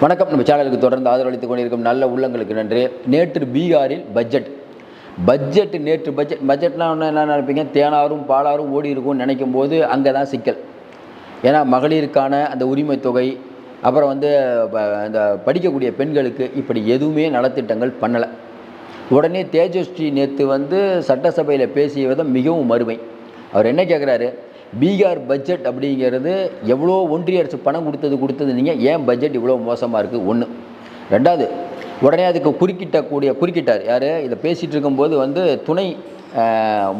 வணக்கம். நம்ம சேனலுக்கு தொடர்ந்து ஆதரவளித்துக் கொண்டிருக்கும் நல்ல உள்ளங்களுக்கு நன்றி. நேற்று பீகாரில் பட்ஜெட் பட்ஜெட் நேற்று பட்ஜெட் பட்ஜெட்னா ஒன்று என்ன நினைப்பீங்க? தேனாரும் பாலாரும் ஓடி இருக்கும்னு நினைக்கும் போது அங்கே தான் சிக்கல். ஏன்னா மகளிருக்கான அந்த உரிமை தொகை அப்புறம் வந்து ப- அந்த படிக்கக்கூடிய பெண்களுக்கு இப்படி எதுவுமே நலத்திட்டங்கள் பண்ணலை. உடனே தேஜஸ்ரீ நேற்று வந்து சட்டசபையில் பேசிய விதம் மிகவும் மறுமை. அவர் என்ன கேட்குறாரு பீகார் பட்ஜெட் அப்படிங்கிறது எவ்வளோ ஒன்றிய அரசு பணம் கொடுத்தது கொடுத்தது நீங்கள் ஏன் பட்ஜெட் இவ்வளோ மோசமாக இருக்குது ஒன்று ரெண்டாவது உடனே அதுக்கு குறுக்கிட்டக்கூடிய குறுக்கிட்டார் யார்? இதை பேசிகிட்டு இருக்கும்போது வந்து துணை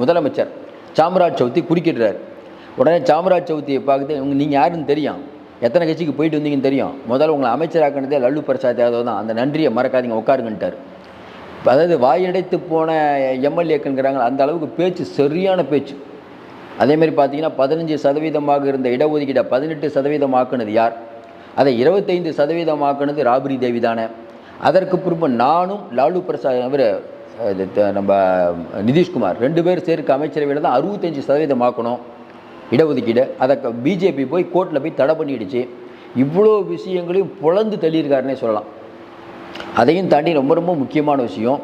முதலமைச்சர் சாம்ராஜ் சௌத்ரி குறுக்கிடுறார். உடனே சாம்ராஜ் சௌத்ரியை பார்க்குது இவங்க நீங்கள் யாருன்னு தெரியும். எத்தனை கட்சிக்கு போயிட்டு வந்தீங்கன்னு தெரியும். முதல்ல உங்களை அமைச்சராக்கினதே லல்லு பிரசாத் யாதவ் தான். அந்த நன்றியை மறக்காதீங்க உட்காருங்கன்ட்டார். அதாவது வாயடைத்து போன எம்எல்ஏக்குங்கிறாங்க அந்த அளவுக்கு பேச்சு சரியான பேச்சு. அதேமாதிரி பார்த்தீங்கன்னா பதினஞ்சு சதவீதமாக இருந்த இடஒதுக்கீடை பதினெட்டு சதவீதம் ஆக்குனது யார்? அதை இருபத்தைந்து சதவீதம் ஆக்குனது ராபரி தேவி தானே. அதற்கு பிறப்பு நானும் லாலு பிரசாத் அவர் இது த- நம்ம நிதிஷ்குமார் ரெண்டு பேர் சேர்க்க அமைச்சரவையில் தான் அறுபத்தஞ்சு சதவீதம் ஆக்கணும் இடஒதுக்கீடு. அதை பிஜேபி போய் கோர்ட்டில் போய் தடை பண்ணிடுச்சு. இவ்வளோ விஷயங்களையும் புலந்து தள்ளியிருக்காருன்னே சொல்லலாம். அதையும் தாண்டி ரொம்ப ரொம்ப முக்கியமான விஷயம்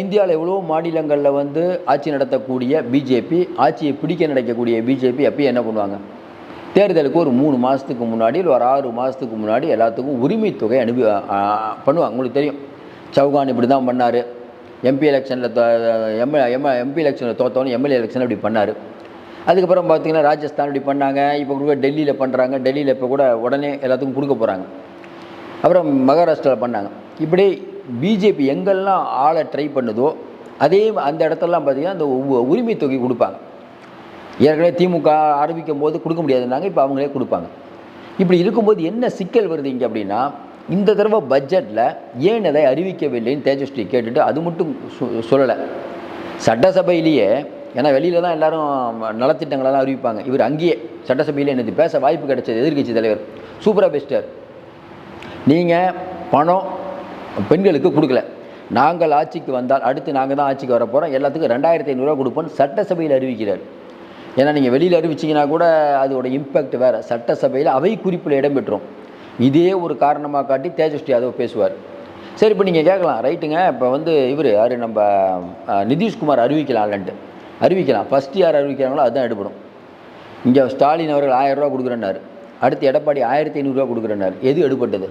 இந்தியாவில் எவ்வளோ மாநிலங்களில் வந்து ஆட்சி நடத்தக்கூடிய பிஜேபி ஆட்சியை பிடிக்க நடக்கக்கூடிய பிஜேபி அப்பயும் என்ன பண்ணுவாங்க? தேர்தலுக்கு ஒரு மூணு மாதத்துக்கு முன்னாடி இல்லை ஒரு ஆறு மாதத்துக்கு முன்னாடி எல்லாத்துக்கும் உரிமை தொகை அனுப்பி பண்ணுவாங்க. உங்களுக்கு தெரியும். சவுகான் இப்படி தான் பண்ணார் எம்பி எலெக்ஷனில் எம் எம் எம்பி எலெக்ஷனில் தோத்தவொன்னே எம்எல்ஏ எலெக்ஷன் இப்படி பண்ணார். அதுக்கப்புறம் பார்த்தீங்கன்னா ராஜஸ்தான் இப்படி பண்ணாங்க. இப்போ கூட டெல்லியில் பண்ணுறாங்க டெல்லியில் இப்போ கூட உடனே எல்லாத்துக்கும் கொடுக்க போகிறாங்க அப்புறம் மகாராஷ்டிராவில் பண்ணாங்க. இப்படி பிஜேபி எங்கெல்லாம் ஆளை ட்ரை பண்ணுதோ அதே அந்த இடத்துலலாம் பார்த்தீங்கன்னா அந்த உரிமை தொகை கொடுப்பாங்க. ஏற்கனவே திமுக ஆரம்பிக்கும் போது கொடுக்க முடியாதுன்னாங்க இப்போ அவங்களே கொடுப்பாங்க. இப்படி இருக்கும்போது என்ன சிக்கல் வருது இங்கே அப்படின்னா இந்த தடவை பட்ஜெட்டில் ஏன் அதை அறிவிக்கவில்லைன்னு தேஜஸ்வி கேட்டுட்டு அது மட்டும் சொ- சொல்லலை. சட்டசபையிலேயே ஏன்னா வெளியில் தான் எல்லாரும் நலத்திட்டங்களெல்லாம் அறிவிப்பாங்க. இவர் அங்கேயே சட்டசபையில் எனக்கு பேச வாய்ப்பு கிடைச்சது எதிர்கட்சி தலைவர் சூப்பராக பெஸ்டர் நீங்கள் பணம் பெண்களுக்கு கொடுக்கல. நாங்கள் ஆட்சிக்கு வந்தால் அடுத்து நாங்கள் தான் ஆட்சிக்கு வர போகிறோம் எல்லாத்துக்கும் ரெண்டாயிரத்தி ஐநூறுரூவா கொடுப்போம்னு சட்டசபையில் அறிவிக்கிறார். ஏன்னா நீங்கள் வெளியில் அறிவிச்சிங்கன்னா கூட அதோட இம்பேக்ட் வேறு. சட்டசபையில் அவை குறிப்பில் இடம்பெற்றோம். இதே ஒரு காரணமாக காட்டி தேஜஸ்ரீ யாதவ் பேசுவார். சரி இப்போ நீங்கள் கேட்கலாம். ரைட்டுங்க. இப்போ வந்து இவர் யார்? நம்ம அஹ், நிதிஷ்குமார் அறிவிக்கலாம்லன்ட்டு அறிவிக்கலாம். ஃபஸ்ட்டு யார் அறிவிக்கிறாங்களோ அதுதான் எடுபடும். இங்கே ஸ்டாலின் அவர்கள் ஆயிரரூவா ரூபா கொடுக்குறேன்னாரு. அடுத்து எடப்பாடி ஆயிரத்தி ஐநூறுரூவா கொடுக்குறேன்னாரு. எது எடுபட்டது?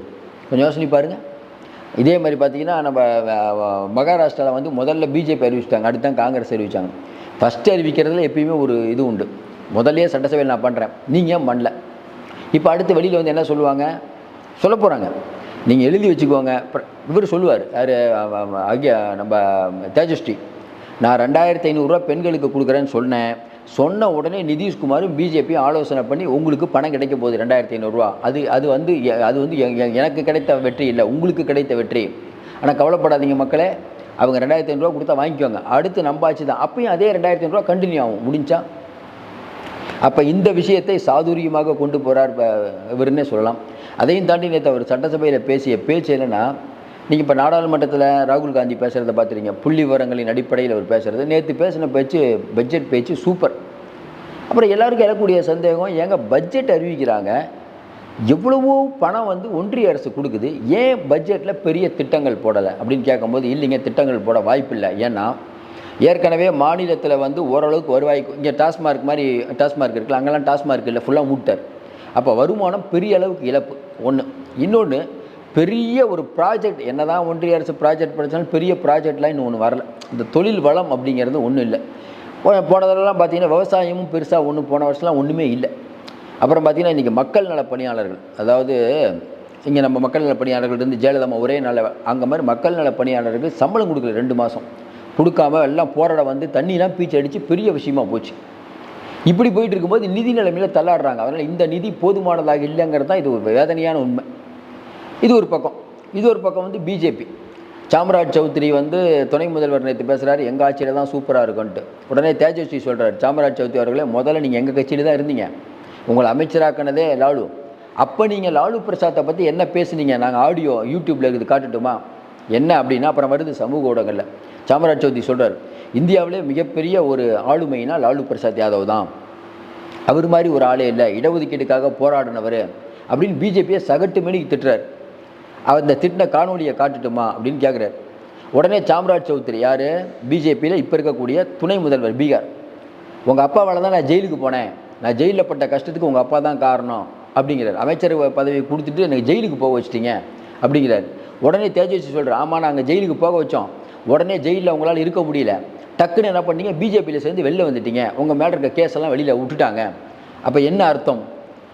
கொஞ்சம் யோசனை பாருங்கள் இதே மாதிரி பார்த்தீங்கன்னா நம்ம மகாராஷ்டிராவில் வந்து முதல்ல பிஜேபி அறிவிச்சிட்டாங்க. அடுத்து தான் காங்கிரஸ் அறிவிச்சாங்க. ஃபஸ்ட்டு அறிவிக்கிறதுல எப்பயுமே ஒரு இது உண்டு. முதல்லையே சட்டசபையில் நான் பண்ணுறேன் நீங்கள் ஏன் பண்ணல? இப்போ அடுத்து வெளியில் வந்து என்ன சொல்லுவாங்க? சொல்ல போகிறாங்க நீங்கள் எழுதி வச்சுக்கோங்க. இவர் சொல்லுவார். யார்? அகிய நம்ம தேஜஸ்ரீ. நான் ரெண்டாயிரத்தி ஐநூறுரூவா பெண்களுக்கு கொடுக்குறேன்னு சொன்னேன். சொன்ன உடனே நிதிஷ்குமாரும் பிஜேபி ஆலோசனை பண்ணி உங்களுக்கு பணம் கிடைக்க போகுது ரெண்டாயிரத்தி ஐநூறுரூவா அது அது வந்து எ- அது வந்து எ- எனக்கு கிடைத்த வெற்றி இல்லை உங்களுக்கு கிடைத்த வெற்றி. ஆனால் கவலைப்படாதீங்க மக்களே. அவங்க ரெண்டாயிரத்தி ஐநூறுரூவா கொடுத்தா வாங்கிக்கோங்க. அடுத்து நம்பாச்சு தான். அப்பயும் அதே ரெண்டாயிரத்தி ஐநூறுரூவா கண்டினியூ ஆகும். முடிஞ்சா? அப்போ இந்த விஷயத்தை சாதுரியமாக கொண்டு போகிறார் இவருன்னே சொல்லலாம். அதையும் தாண்டி நேற்று அவர் சட்டசபையில் பேசிய பேச்சு என்னன்னா நீங்கள் இப்போ நாடாளுமன்றத்தில் ராகுல் காந்தி பேசுகிறத பார்த்துறீங்க புள்ளி விவரங்களின் அடிப்படையில் அவர் பேசுகிறது நேற்று பேசின பேச்சு பட்ஜெட் பேச்சு சூப்பர் அப்புறம் எல்லாருக்கும் எழக்கூடிய சந்தேகம் ஏங்க பட்ஜெட் அறிவிக்கிறாங்க? எவ்வளவோ பணம் வந்து ஒன்றிய அரசு கொடுக்குது. ஏன் பட்ஜெட்டில் பெரிய திட்டங்கள் போடலை? அப்படின்னு கேட்கும்போது இல்லைங்க திட்டங்கள் போட வாய்ப்பில்லை. ஏன்னா ஏற்கனவே மாநிலத்தில் வந்து ஓரளவுக்கு வருவாய் இங்கே டாஸ்மார்க் மாதிரி டாஸ்மார்க் இருக்குல்ல அங்கெல்லாம் டாஸ்மார்க் இல்லை ஃபுல்லாக மூட்டர் அப்போ வருமானம் பெரிய அளவுக்கு இழப்பு. ஒன்று இன்னொன்று பெரிய ஒரு ப்ராஜெக்ட் என்ன தான் ஒன்றிய அரசு ப்ராஜெக்ட் படித்தாலும் பெரிய ப்ராஜெக்ட்லாம் இன்னும் ஒன்று வரல. இந்த தொழில் வளம் அப்படிங்கிறது ஒன்றும் இல்லை. போன தடவைலாம் பார்த்தீங்கன்னா விவசாயமும் பெருசாக ஒன்று போன வருஷம்லாம் ஒன்றுமே இல்லை. அப்புறம் பார்த்தீங்கன்னா இன்றைக்கி மக்கள் நல பணியாளர்கள் அதாவது இங்கே நம்ம மக்கள் நல பணியாளர்கள் இருந்து ஜெயலலிதா ஒரே நல்ல அங்கே மாதிரி மக்கள் நல பணியாளர்களுக்கு சம்பளம் கொடுக்கல ரெண்டு மாதம் கொடுக்காம எல்லாம் போராட வந்து தண்ணிலாம் பீச்சு அடித்து பெரிய விஷயமா போச்சு. இப்படி போயிட்டு இருக்கும்போது நிதி நிலைமையில் தள்ளாடுறாங்க. அதனால் இந்த நிதி போதுமானதாக இல்லைங்கிறது தான் இது ஒரு வேதனையான உண்மை. இது ஒரு பக்கம். இது ஒரு பக்கம் வந்து பிஜேபி சாம்ராஜ் சௌத்ரி வந்து துணை முதல்வர் நேற்று பேசுகிறாரு எங்கள் ஆட்சியில் தான் சூப்பராக இருக்குன்ட்டு. உடனே தேஜஸ்வி சொல்கிறார் சாம்ராஜ் சௌத்ரி அவர்களே முதல்ல நீங்கள் எங்கள் கட்சியில் தான் இருந்தீங்க. உங்களை அமைச்சராக்கினதே லாலு. அப்போ நீங்கள் லாலு பிரசாத்தை பற்றி என்ன பேசுனீங்க? நாங்கள் ஆடியோ யூடியூப்பில் இருக்குது காட்டுட்டுமா? என்ன அப்படின்னா அப்புறம் வருது சமூக ஊடகங்களில். சாமராஜ் சௌத்ரி சொல்கிறார் இந்தியாவிலே மிகப்பெரிய ஒரு ஆளுமைனா லாலு பிரசாத் யாதவ் தான். அவர் மாதிரி ஒரு ஆளே இல்லை. இடஒதுக்கீட்டுக்காக போராடினவர். அப்படின்னு பிஜேபியை சகட்டு மணிக்கு திட்டுறார். அவர் இந்த திட்டின காணொலியை காட்டுட்டுமா அப்படின்னு கேட்குறாரு உடனே சாம்ராஜ் சௌத்ரி யார்? பிஜேபியில் இப்போ இருக்கக்கூடிய துணை முதல்வர் பீகார். உங்கள் அப்பாவால் தான் நான் ஜெயிலுக்கு போனேன். நான் ஜெயிலில் பட்ட கஷ்டத்துக்கு உங்கள் அப்பா தான் காரணம் அப்படிங்கிறார். அமைச்சர் பதவி கொடுத்துட்டு எனக்கு ஜெயிலுக்கு போக வச்சிட்டிங்க அப்படிங்கிறார். உடனே தேஜஸ்வி சொல்கிறார் ஆமாம் நாங்கள் ஜெயிலுக்கு போக வச்சோம். உடனே ஜெயிலில் உங்களால் இருக்க முடியல. டக்குன்னு என்ன பண்ணீங்க? பிஜேபியில் சேர்ந்து வெளில வந்துட்டீங்க. உங்கள் மேலே இருக்க கேஸெல்லாம் வெளியில் விட்டுட்டாங்க. அப்போ என்ன அர்த்தம்?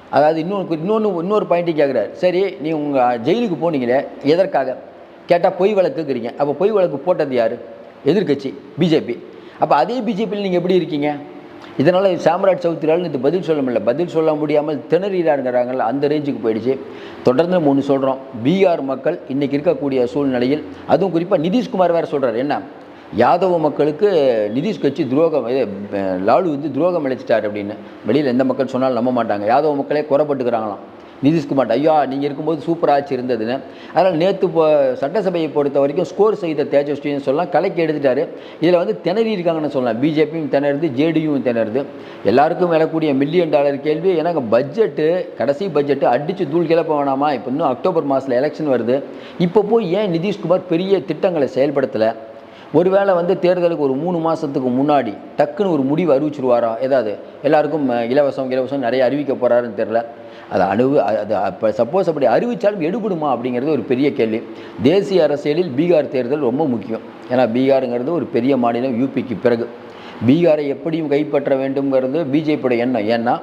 அதாவது இன்னொரு இன்னொன்று இன்னொரு பாயிண்ட்டு கேட்குறாரு சரி நீ உங்கள் ஜெயிலுக்கு போனீங்களே எதற்காக? கேட்டால் பொய் வழக்குங்கிறீங்க. அப்போ பொய் வழக்கு போட்டது யார்? எதிர்க்கட்சி பிஜேபி. அப்போ அதே பிஜேபியில் நீங்கள் எப்படி இருக்கீங்க? இதனால் சாம்ராஜ் சௌத்ரியால் இது பதில் சொல்ல முடியல. பதில் சொல்ல முடியாமல் திணறிறாங்கிறாங்கல்ல அந்த ரேஞ்சுக்கு போயிடுச்சு. தொடர்ந்து நம்ம ஒன்று சொல்கிறோம் பீகார் மக்கள் இன்றைக்கி இருக்கக்கூடிய சூழ்நிலையில் அதுவும் குறிப்பாக நிதிஷ்குமார் வேறு சொல்கிறார் என்ன? யாதவ மக்களுக்கு நிதிஷ் கட்சி துரோகம் இது லாலு வந்து துரோகம் இழைச்சிட்டார் அப்படின்னு. வெளியில் எந்த மக்கள் சொன்னாலும் நம்ப மாட்டாங்க. யாதவ மக்களே குறப்பட்டுக்கிறாங்களாம் நிதிஷ்குமார் ஐயா நீங்கள் இருக்கும்போது சூப்பர் ஆட்சி இருந்ததுன்னு. அதனால் நேற்று இப்போ சட்டசபையை பொறுத்த வரைக்கும் ஸ்கோர் செய்த தேஜஸ்வின்னு சொல்லலாம். கலைக்கு எடுத்துட்டாரு. இதில் வந்து திணறி இருக்காங்கன்னு சொல்லலாம். பிஜேபியும் திணறுது ஜேடியும் திணறுது. எல்லாருக்கும் விளக்கூடிய மில்லியன் டாலர் கேள்வி எனக்கு பட்ஜெட்டு கடைசி பட்ஜெட்டு அடித்து தூள் கிளப்ப வேணாமா? இப்போ இன்னும் அக்டோபர் மாதத்தில் எலெக்ஷன் வருது. இப்போ போய் ஏன் நிதிஷ்குமார் பெரிய திட்டங்களை செயல்படுத்தலை? ஒருவேளை வந்து தேர்தலுக்கு ஒரு மூணு மாதத்துக்கு முன்னாடி டக்குன்னு ஒரு முடிவு அறிவிச்சிருவாரா? ஏதாவது? எல்லாருக்கும் இலவசம் இலவசம் நிறைய அறிவிக்க போகிறாருன்னு தெரில அது அணுவு அது அப்போ சப்போஸ் அப்படி அறிவித்தாலும் எடுபடுமா அப்படிங்கிறது ஒரு பெரிய கேள்வி. தேசிய அரசியலில் பீகார் தேர்தல் ரொம்ப முக்கியம். ஏன்னா பீகாருங்கிறது ஒரு பெரிய மாநிலம் யூபிக்கு பிறகு. பீகாரை எப்படியும் கைப்பற்ற வேண்டும்ங்கிறது பிஜேபியோட எண்ணம். ஏன்னா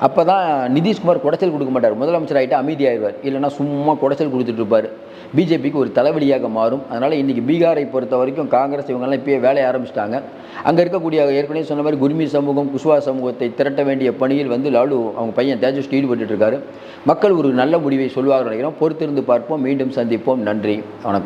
அப்போ தான் நிதிஷ்குமார் குடைச்சல் கொடுக்க மாட்டார். முதலமைச்சர் ஆகிட்டு அமைதியாகிடுவார் இல்லைன்னா சும்மா குடைச்சல் கொடுத்துட்டு இருப்பார். பிஜேபிக்கு ஒரு தலைவலியாக மாறும். அதனால் இன்றைக்கி பீகாரை பொறுத்த வரைக்கும் காங்கிரஸ் இவங்கெல்லாம் இப்போயே வேலையை ஆரம்பிச்சிட்டாங்க. அங்கே இருக்கக்கூடிய ஏற்கனவே சொன்ன மாதிரி குருமி சமூகம் குஷ்வா சமூகத்தை திரட்ட வேண்டிய பணியில் வந்து லாலு அவங்க பையன் தேஜஸ்வி ஈடுபட்டு இருக்காரு. மக்கள் ஒரு நல்ல முடிவை சொல்வார்கள் நினைக்கிறோம். பொறுத்திருந்து பார்ப்போம். மீண்டும் சந்திப்போம். நன்றி. வணக்கம்.